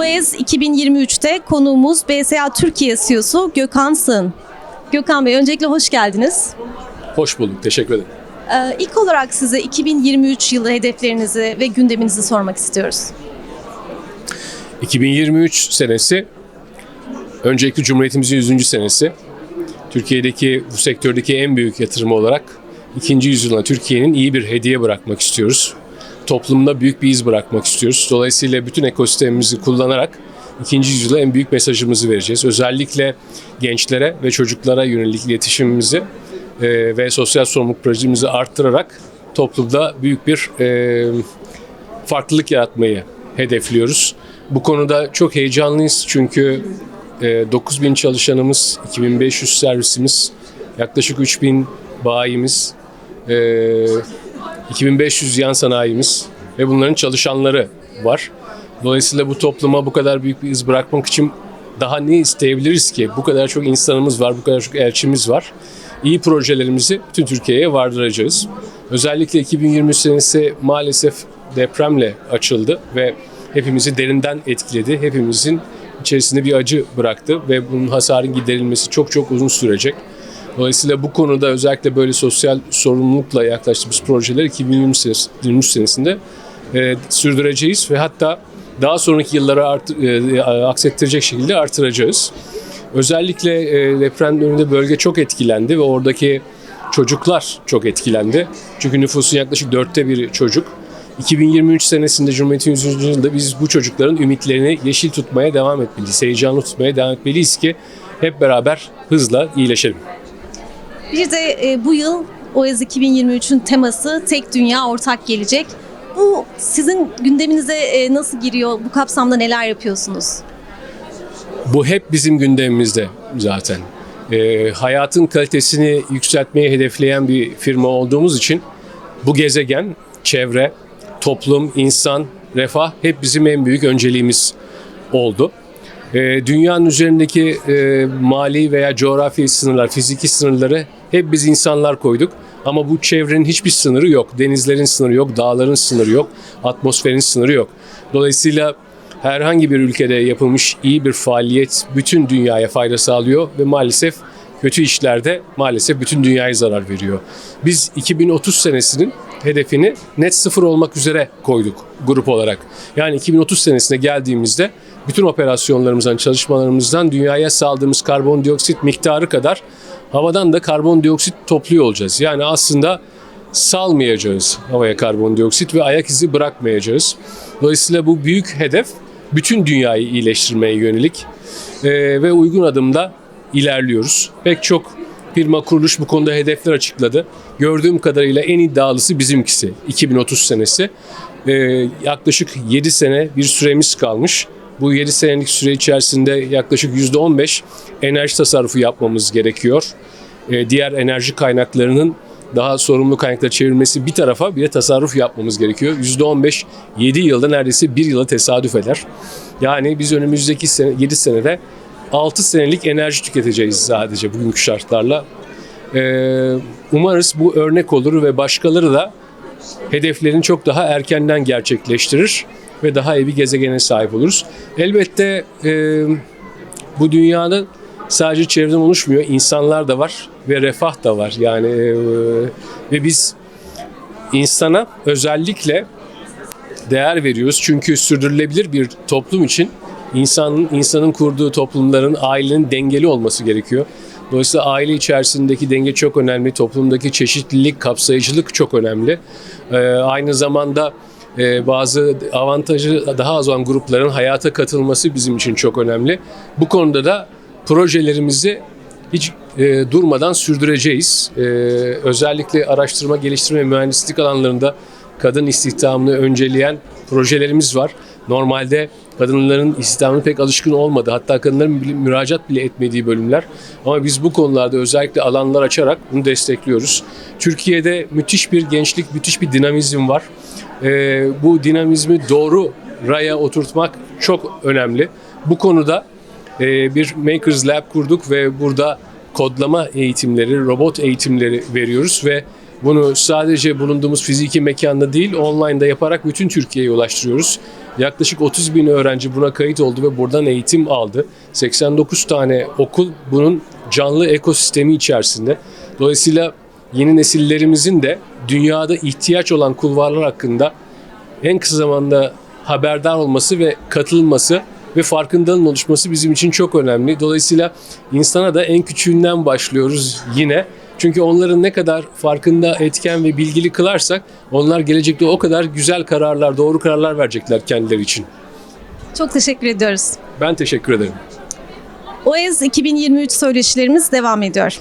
OEZ 2023'te konuğumuz BSA Türkiye CEO'su Gökhan Sığın. Gökhan Bey öncelikle hoş geldiniz. Hoş bulduk, teşekkür ederim. Ee, ilk olarak size 2023 yılı hedeflerinizi ve gündeminizi sormak istiyoruz. 2023 senesi, öncelikle Cumhuriyetimizin 100. senesi. Türkiye'deki, bu sektördeki en büyük yatırımı olarak ikinci yüzyılına Türkiye'nin iyi bir hediye bırakmak istiyoruz. Toplumda büyük bir iz bırakmak istiyoruz. Dolayısıyla bütün ekosistemimizi kullanarak ikinci yüzyıla en büyük mesajımızı vereceğiz. Özellikle gençlere ve çocuklara yönelik iletişimimizi e, ve sosyal sorumluluk projemizi arttırarak toplumda büyük bir e, farklılık yaratmayı hedefliyoruz. Bu konuda çok heyecanlıyız çünkü e, 9000 çalışanımız, 2500 servisimiz, yaklaşık 3000 bayimiz, e, 2500 yan sanayimiz ve bunların çalışanları var. Dolayısıyla bu topluma bu kadar büyük bir iz bırakmak için daha ne isteyebiliriz ki? Bu kadar çok insanımız var, bu kadar çok elçimiz var. İyi projelerimizi bütün Türkiye'ye vardıracağız. Özellikle 2023 senesi maalesef depremle açıldı ve hepimizi derinden etkiledi. Hepimizin içerisinde bir acı bıraktı ve bunun hasarın giderilmesi çok çok uzun sürecek. Dolayısıyla bu konuda özellikle böyle sosyal sorumlulukla yaklaştığımız projeler 2023 senesi- 23 senesinde e, sürdüreceğiz ve hatta daha sonraki yıllara art, e, aksettirecek şekilde artıracağız. Özellikle e, deprem döneminde bölge çok etkilendi ve oradaki çocuklar çok etkilendi. Çünkü nüfusun yaklaşık dörtte biri çocuk. 2023 senesinde Cumhuriyet'in 100. yılında biz bu çocukların ümitlerini yeşil tutmaya devam etmeliyiz. Heyecanlı tutmaya devam etmeliyiz ki hep beraber hızla iyileşelim. Bir de e, bu yıl OEZ 2023'ün teması Tek Dünya Ortak Gelecek. Bu sizin gündeminize e, nasıl giriyor? Bu kapsamda neler yapıyorsunuz? Bu hep bizim gündemimizde zaten. Ee, hayatın kalitesini yükseltmeyi hedefleyen bir firma olduğumuz için bu gezegen, çevre, toplum, insan, refah hep bizim en büyük önceliğimiz oldu. Ee, dünyanın üzerindeki e, mali veya coğrafi sınırlar, fiziki sınırları hep biz insanlar koyduk. Ama bu çevrenin hiçbir sınırı yok. Denizlerin sınırı yok, dağların sınırı yok, atmosferin sınırı yok. Dolayısıyla herhangi bir ülkede yapılmış iyi bir faaliyet bütün dünyaya fayda sağlıyor ve maalesef kötü işlerde maalesef bütün dünyaya zarar veriyor. Biz 2030 senesinin hedefini net sıfır olmak üzere koyduk grup olarak. Yani 2030 senesine geldiğimizde bütün operasyonlarımızdan, çalışmalarımızdan dünyaya saldığımız karbondioksit miktarı kadar havadan da karbondioksit topluyor olacağız. Yani aslında salmayacağız havaya karbondioksit ve ayak izi bırakmayacağız. Dolayısıyla bu büyük hedef bütün dünyayı iyileştirmeye yönelik Ee, ve uygun adımda ilerliyoruz. Pek çok firma kuruluş bu konuda hedefler açıkladı. Gördüğüm kadarıyla en iddialısı bizimkisi 2030 senesi. Ee, yaklaşık 7 sene bir süremiz kalmış. Bu 7 senelik süre içerisinde yaklaşık %15 enerji tasarrufu yapmamız gerekiyor. Ee, diğer enerji kaynaklarının daha sorumlu kaynaklara çevrilmesi bir tarafa bir de tasarruf yapmamız gerekiyor. %15 7 yılda neredeyse 1 yıla tesadüf eder. Yani biz önümüzdeki sene, 7 senede 6 senelik enerji tüketeceğiz sadece bugünkü şartlarla. Ee, umarız bu örnek olur ve başkaları da hedeflerini çok daha erkenden gerçekleştirir ve daha iyi bir gezegene sahip oluruz. Elbette e, bu dünyanın sadece çevreden oluşmuyor, insanlar da var ve refah da var. Yani e, ve biz insana özellikle değer veriyoruz. Çünkü sürdürülebilir bir toplum için insanın insanın kurduğu toplumların ailenin dengeli olması gerekiyor. Dolayısıyla aile içerisindeki denge çok önemli. Toplumdaki çeşitlilik, kapsayıcılık çok önemli. Ee, aynı zamanda bazı avantajı daha az olan grupların hayata katılması bizim için çok önemli. Bu konuda da projelerimizi hiç e, durmadan sürdüreceğiz. E, özellikle araştırma, geliştirme, mühendislik alanlarında kadın istihdamını önceleyen projelerimiz var. Normalde kadınların istihdamına pek alışkın olmadı. Hatta kadınların bile, müracaat bile etmediği bölümler. Ama biz bu konularda özellikle alanlar açarak bunu destekliyoruz. Türkiye'de müthiş bir gençlik, müthiş bir dinamizm var. Ee, bu dinamizmi doğru raya oturtmak çok önemli. Bu konuda e, bir Makers Lab kurduk ve burada kodlama eğitimleri, robot eğitimleri veriyoruz ve bunu sadece bulunduğumuz fiziki mekanda değil, online'da yaparak bütün Türkiye'ye ulaştırıyoruz. Yaklaşık 30 bin öğrenci buna kayıt oldu ve buradan eğitim aldı. 89 tane okul bunun canlı ekosistemi içerisinde. Dolayısıyla yeni nesillerimizin de dünyada ihtiyaç olan kulvarlar hakkında en kısa zamanda haberdar olması ve katılması ve farkındalığın oluşması bizim için çok önemli. Dolayısıyla insana da en küçüğünden başlıyoruz yine. Çünkü onların ne kadar farkında, etken ve bilgili kılarsak onlar gelecekte o kadar güzel kararlar, doğru kararlar verecekler kendileri için. Çok teşekkür ediyoruz. Ben teşekkür ederim. OEZ 2023 söyleşilerimiz devam ediyor.